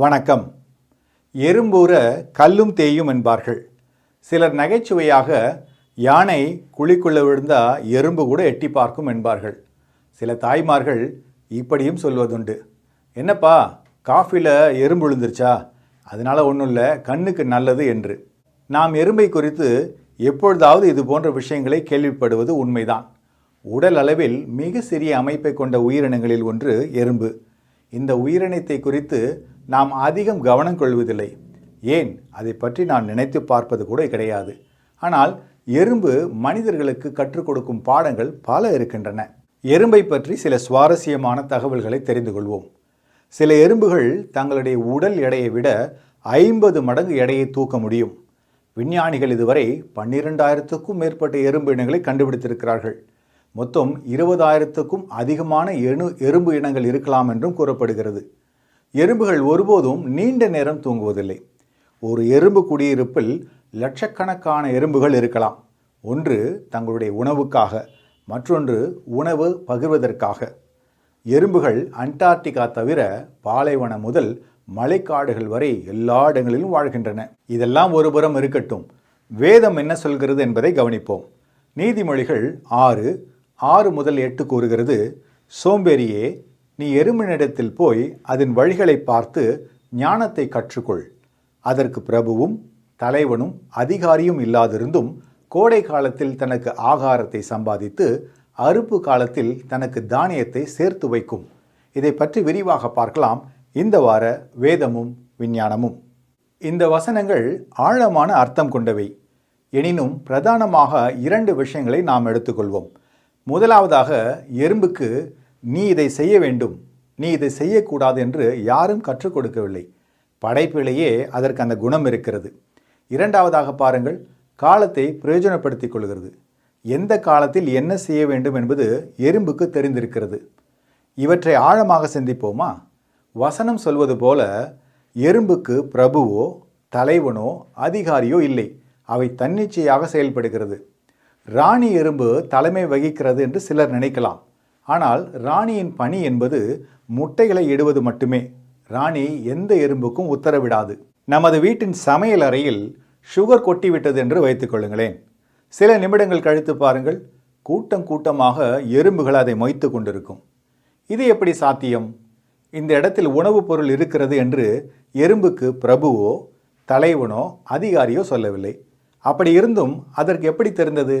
வணக்கம். எறும்பூர கல்லும் தேயும் என்பார்கள். சிலர் நகைச்சுவையாக யானை குழிக்குள்ள விழுந்தா எறும்பு கூட எட்டி பார்க்கும் என்பார்கள். சில தாய்மார்கள் இப்படியும் சொல்வதுண்டு. என்னப்பா காஃபியில் எறும்பு விழுந்துருச்சா? அதனால ஒன்றும் இல்லை கண்ணுக்கு நல்லது என்று. நாம் எறும்பை குறித்து எப்பொழுதாவது இது போன்ற விஷயங்களை கேள்விப்படுவது உண்மைதான். உடல் அளவில் மிக சிறிய அமைப்பை கொண்ட உயிரினங்களில் ஒன்று எறும்பு. இந்த உயிரினத்தை குறித்து நாம் அதிகம் கவனம் கொள்வதில்லை. ஏன்? அதை பற்றி நான் நினைத்து பார்ப்பது கூட கிடையாது. ஆனால் எறும்பு மனிதர்களுக்கு கற்றுக் கொடுக்கும் பாடங்கள் பல இருக்கின்றன. எறும்பை பற்றி சில சுவாரஸ்யமான தகவல்களை தெரிந்து கொள்வோம். சில எறும்புகள் தங்களுடைய உடல் எடையை விட ஐம்பது மடங்கு எடையை தூக்க முடியும். விஞ்ஞானிகள் இதுவரை பன்னிரெண்டாயிரத்துக்கும் மேற்பட்ட எறும்பு இனங்களை கண்டுபிடித்திருக்கிறார்கள். மொத்தம் இருபதாயிரத்துக்கும் அதிகமான எணு எறும்பு இனங்கள் இருக்கலாம் என்றும் கூறப்படுகிறது. எறும்புகள் ஒருபோதும் நீண்ட நேரம் தூங்குவதில்லை. ஒரு எறும்பு குடியிருப்பில் லட்சக்கணக்கான எறும்புகள் இருக்கலாம். ஒன்று தங்களுடைய உணவுக்காக மற்றொன்று உணவு பகிர்வதற்காக. எறும்புகள் அண்டார்டிகா தவிர பாலைவனம் முதல் மலைக்காடுகள் வரை எல்லா இடங்களிலும் வாழ்கின்றன. இதெல்லாம் ஒருபுறம் இருக்கட்டும். வேதம் என்ன சொல்கிறது என்பதை கவனிப்போம். நீதிமொழிகள் ஆறு ஆறு முதல் எட்டு கூறுகிறது சோம்பேறியே நீ எறும்பினிடத்தில் போய் அதன் வழிகளை பார்த்து ஞானத்தை கற்றுக்கொள். அதற்கு பிரபுவும் தலைவனும் அதிகாரியும் இல்லாதிருந்தும் கோடை காலத்தில் தனக்கு ஆகாரத்தை சம்பாதித்து அறுப்பு காலத்தில் தனக்கு தானியத்தை சேர்த்து வைக்கும். இதை பற்றி விரிவாக பார்க்கலாம் இந்த வார வேதமும் விஞ்ஞானமும். இந்த வசனங்கள் ஆழமான அர்த்தம் கொண்டவை. எனினும் பிரதானமாக இரண்டு விஷயங்களை நாம் எடுத்துக்கொள்வோம். முதலாவதாக எறும்புக்கு நீ இதை செய்ய வேண்டும். நீ இதை செய்யக்கூடாது என்று யாரும் கற்றுக் கொடுக்கவில்லை. படைப்பிலேயே அதற்கு அந்த குணம் இருக்கிறது. இரண்டாவதாக பாருங்கள் காலத்தை பிரயோஜனப்படுத்திக் கொள்கிறது. எந்த காலத்தில் என்ன செய்ய வேண்டும் என்பது எறும்புக்கு தெரிந்திருக்கிறது. இவற்றை ஆழமாக சிந்திப்போமா? வசனம் சொல்வது போல எறும்புக்கு பிரபுவோ தலைவனோ அதிகாரியோ இல்லை. அவை தன்னிச்சையாக செயல்படுகிறது. ராணி எறும்பு தலைமை வகிக்கிறது என்று சிலர் நினைக்கலாம். ஆனால் ராணியின் பணி என்பது முட்டைகளை இடுவது மட்டுமே. ராணி எந்த எறும்புக்கும் உத்தரவிடாது. நமது வீட்டின் சமையல் அறையில் சுகர் கொட்டிவிட்டது என்று வைத்துக்கொள்ளுங்களேன் சில நிமிடங்கள் கழித்து பாருங்கள். கூட்டம் கூட்டமாக எறும்புகள் அதை மொய்த்து கொண்டிருக்கும். இது எப்படி சாத்தியம்? இந்த இடத்தில் உணவுப் பொருள் இருக்கிறது என்று எறும்புக்கு பிரபுவோ தலைவனோ அதிகாரியோ சொல்லவில்லை. அப்படி இருந்தும் அதற்கு எப்படி தெரிந்தது?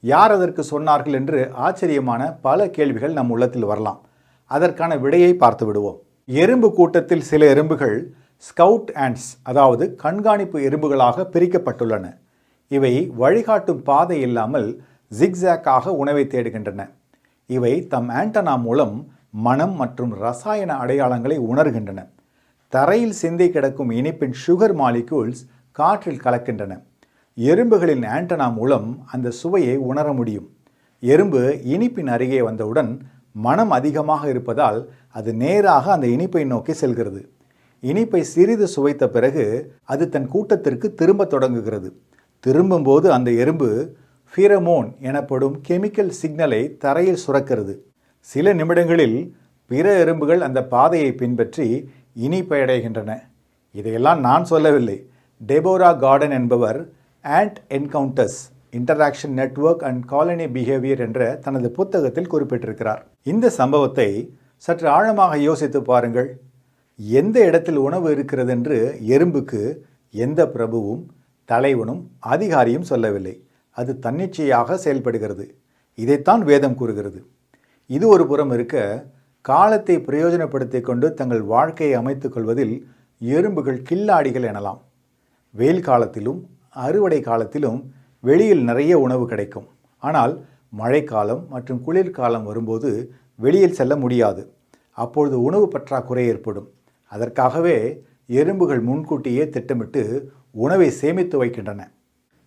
யார் அதற்கு சொன்னார்கள் என்று ஆச்சரியமான பல கேள்விகள் நம் உள்ளத்தில் வரலாம். அதற்கான விடையை பார்த்து விடுவோம். எறும்பு கூட்டத்தில் சில எறும்புகள் ஸ்கவுட் ஆண்ட்ஸ் அதாவது கண்காணிப்பு எறும்புகளாக பிரிக்கப்பட்டுள்ளன. இவை வழிகாட்டும் பாதை இல்லாமல் ஜிக்ஸாக்காக உணவை தேடுகின்றன. இவை தம் ஆண்டனா மூலம் மனம் மற்றும் ரசாயன அடையாளங்களை உணர்கின்றன. தரையில் சிந்தி கிடக்கும் இனிப்பின் சுகர் மாலிக்யூல்ஸ் காற்றில் கலக்கின்றன. எறும்புகளின் ஆண்டனா மூலம் அந்த சுவையை உணர முடியும். எறும்பு இனிப்பின் அருகே வந்தவுடன் மனம் அதிகமாக இருப்பதால் அது நேராக அந்த இனிப்பை நோக்கி செல்கிறது. இனிப்பை சிறிது சுவைத்த பிறகு அது தன் கூட்டத்திற்கு திரும்ப தொடங்குகிறது. திரும்பும்போது அந்த எறும்பு ஃபீரமோன் எனப்படும் கெமிக்கல் சிக்னலை தரையில் சுரக்கிறது. சில நிமிடங்களில் பிற எறும்புகள் அந்த பாதையை பின்பற்றி இனிப்பை அடைகின்றன. இதையெல்லாம் நான் சொல்லவில்லை. டெபோரா கார்டன் என்பவர் ant encounters interaction network and colony behaviour என்ற தனது புத்தகத்தில் குறிப்பிட்டிருக்கிறார். இந்த சம்பவத்தை சற்று ஆழமாக யோசித்து பாருங்கள். எந்த இடத்தில் உணவு இருக்கிறது என்று எறும்புக்கு எந்த பிரபுவும் தலைவனும் அதிகாரியும் சொல்லவில்லை. அது தன்னிச்சையாக செயல்படுகிறது. இதைத்தான் வேதம் கூறுகிறது. இது ஒரு புறம் இருக்க காலத்தை பிரயோஜனப்படுத்தி கொண்டு தங்கள் வாழ்க்கையை அமைத்துக் கொள்வதில் எறும்புகள் கில்லாடிகள் எனலாம். வெயில் காலத்திலும் அறுவடை காலத்திலும் வெளியில் நிறைய உணவு கிடைக்கும். ஆனால் மழைக்காலம் மற்றும் குளிர்காலம் வரும்போது வெளியில் செல்ல முடியாது. அப்பொழுது உணவு பற்றாக்குறை ஏற்படும். அதற்காகவே எறும்புகள் முன்கூட்டியே திட்டமிட்டு உணவை சேமித்து வைக்கின்றன.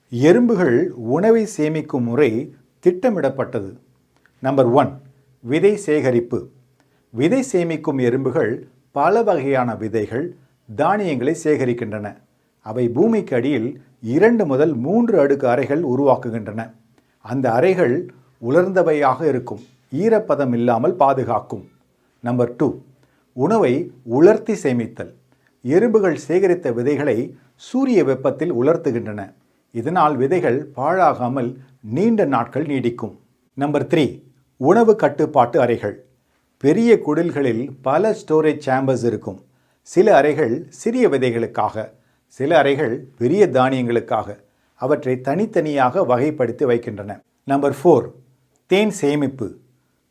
எறும்புகள் உணவை சேமிக்கும் முறை திட்டமிடப்பட்டது. நம்பர் ஒன் விதை சேகரிப்பு. விதை சேமிக்கும் எறும்புகள் பல வகையான விதைகள் தானியங்களை சேகரிக்கின்றன. அவை பூமிக்கு அடியில் இரண்டு முதல் மூன்று அடுக்கு அறைகள் உருவாக்குகின்றன. அந்த அறைகள் உலர்ந்தவையாக இருக்கும். ஈரப்பதம் இல்லாமல் பாதுகாக்கும். நம்பர் டூ உணவை உலர்த்தி சேமித்தல். எறும்புகள் சேகரித்த விதைகளை சூரிய வெப்பத்தில் உலர்த்துகின்றன. இதனால் விதைகள் பாழாகாமல் நீண்ட நாட்கள் நீடிக்கும். நம்பர் த்ரீ உணவு கட்டுப்பாட்டு அறைகள். பெரிய குடில்களில் பல ஸ்டோரேஜ் சேம்பர்ஸ் இருக்கும். சில அறைகள் சிறிய விதைகளுக்காக. சில அறைகள் பெரிய தானியங்களுக்காக அவற்றை தனித்தனியாக வகைப்படுத்தி வைக்கின்றன. நம்பர் ஃபோர் தேன் சேமிப்பு.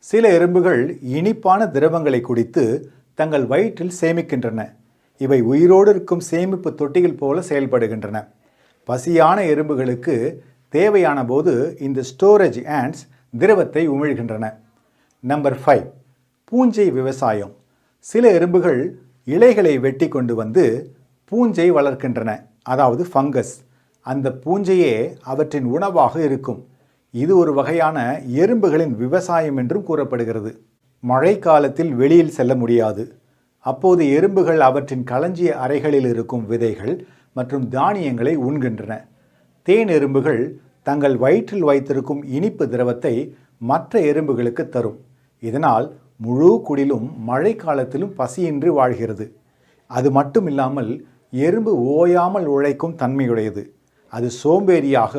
சில எறும்புகள் இனிப்பான திரவங்களை குடித்து தங்கள் வயிற்றில் சேமிக்கின்றன. இவை உயிரோடு இருக்கும் சேமிப்பு தொட்டிகள் போல செயல்படுகின்றன. பசியான எறும்புகளுக்கு தேவையான போது இந்த ஸ்டோரேஜ் ஆண்ட்ஸ் திரவத்தை உமிழ்கின்றன. நம்பர் ஃபைவ் பூஞ்சை விவசாயம். சில எறும்புகள் இலைகளை வெட்டி கொண்டு வந்து பூஞ்சை வளர்க்கின்றன. அதாவது ஃபங்கஸ் அந்த பூஞ்சையே அவற்றின் உணவாக இருக்கும். இது ஒரு வகையான எறும்புகளின் விவசாயம் என்றும் கூறப்படுகிறது. மழை காலத்தில் வெளியில் செல்ல முடியாது. அப்போது எறும்புகள் அவற்றின் களஞ்சிய அறைகளில் இருக்கும் விதைகள் மற்றும் தானியங்களை உண்கின்றன. தேன் எறும்புகள் தங்கள் வயிற்றில் வைத்திருக்கும் இனிப்பு திரவத்தை மற்ற எறும்புகளுக்கு தரும். இதனால் முழு குடிலும் மழை காலத்திலும் பசியின்றி வாழ்கிறது. அது மட்டும் இல்லாமல் எறும்பு ஓயாமல் உழைக்கும் தன்மையுடையது. அது சோம்பேறியாக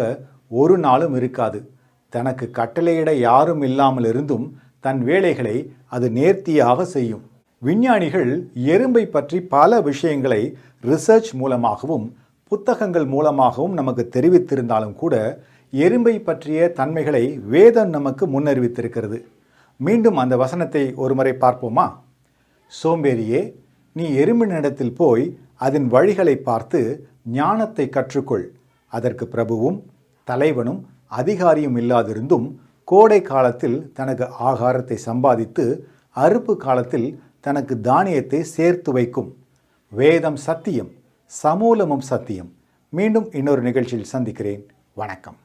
ஒரு நாளும் இருக்காது. தனக்கு கட்டளையிட யாரும் இல்லாமல் இருந்தும் தன் வேலைகளை அது நேர்த்தியாக செய்யும். விஞ்ஞானிகள் எறும்பை பற்றி பல விஷயங்களை ரிசர்ச் மூலமாகவும் புத்தகங்கள் மூலமாகவும் நமக்கு தெரிவித்திருந்தாலும் கூட எறும்பை பற்றிய தன்மைகளை வேதம் நமக்கு முன்னறிவித்திருக்கிறது. மீண்டும் அந்த வசனத்தை ஒருமுறை பார்ப்போமா? சோம்பேறியே நீ எறும்பினிடத்தில் போய் அதன் வழிகளை பார்த்து ஞானத்தை கற்றுக்கொள். அதற்கு பிரபுவும் தலைவனும் அதிகாரியும் இல்லாதிருந்தும் கோடை காலத்தில் தனக்கு ஆகாரத்தை சம்பாதித்து அறுப்பு காலத்தில் தனக்கு தானியத்தை சேர்த்து வைக்கும். வேதம் சத்தியம் சமூலமும் சத்தியம். மீண்டும் இன்னொரு நிகழ்ச்சியில் சந்திக்கிறேன். வணக்கம்.